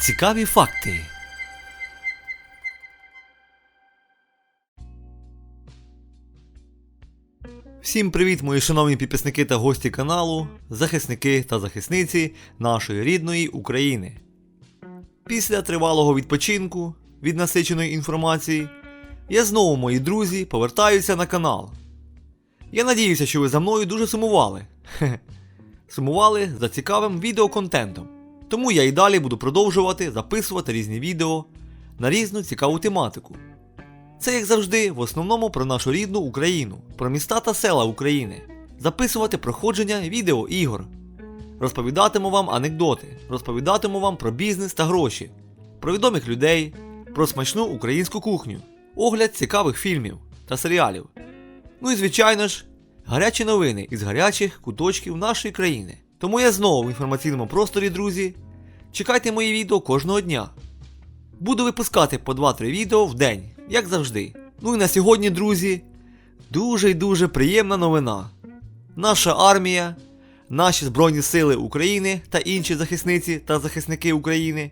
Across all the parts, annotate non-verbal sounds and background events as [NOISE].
Цікаві факти. Всім привіт, мої шановні підписники та гості каналу, захисники та захисниці нашої рідної України. Після тривалого відпочинку від насиченої інформації, я знову, мої друзі, повертаюся на канал. Я надіюся, що ви за мною дуже сумували. [LAUGHS] Сумували за цікавим відеоконтентом. Тому я і далі буду продовжувати записувати різні відео на різну цікаву тематику. Це, як завжди, в основному про нашу рідну Україну, про міста та села України, записувати проходження відеоігор. Розповідатиму вам анекдоти, розповідатиму вам про бізнес та гроші, про відомих людей, про смачну українську кухню, огляд цікавих фільмів та серіалів. Ну і звичайно ж, гарячі новини із гарячих куточків нашої країни. Тому я знову в інформаційному просторі, друзі. Чекайте мої відео кожного дня. Буду випускати по 2-3 відео в день, як завжди. Ну і на сьогодні, друзі, дуже й дуже приємна новина. Наша армія, наші Збройні Сили України та інші захисниці та захисники України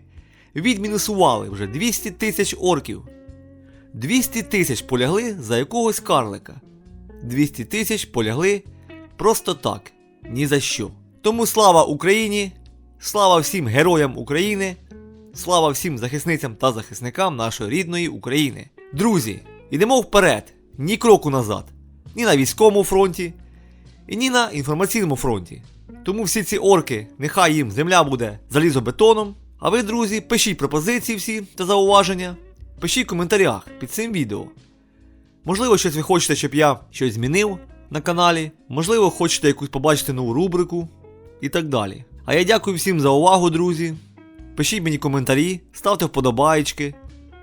відмінусували вже 200 тисяч орків. 200 тисяч полягли за якогось карлика. 200 тисяч полягли просто так, ні за що. Тому слава Україні! Слава всім героям України! Слава всім захисницям та захисникам нашої рідної України. Друзі, йдемо вперед, ні кроку назад, ні на військовому фронті, і ні на інформаційному фронті. Тому всі ці орки, нехай їм земля буде залізобетоном. А ви, друзі, пишіть пропозиції всі та зауваження, пишіть в коментарях під цим відео. Можливо, щось ви хочете, щоб я щось змінив на каналі, можливо, хочете якусь побачити нову рубрику і так далі. А я дякую всім за увагу, друзі. Пишіть мені коментарі, ставте вподобайки,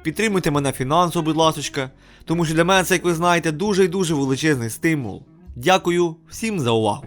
підтримуйте мене фінансово, будь ласочка, тому що для мене це, як ви знаєте, дуже і дуже величезний стимул. Дякую всім за увагу.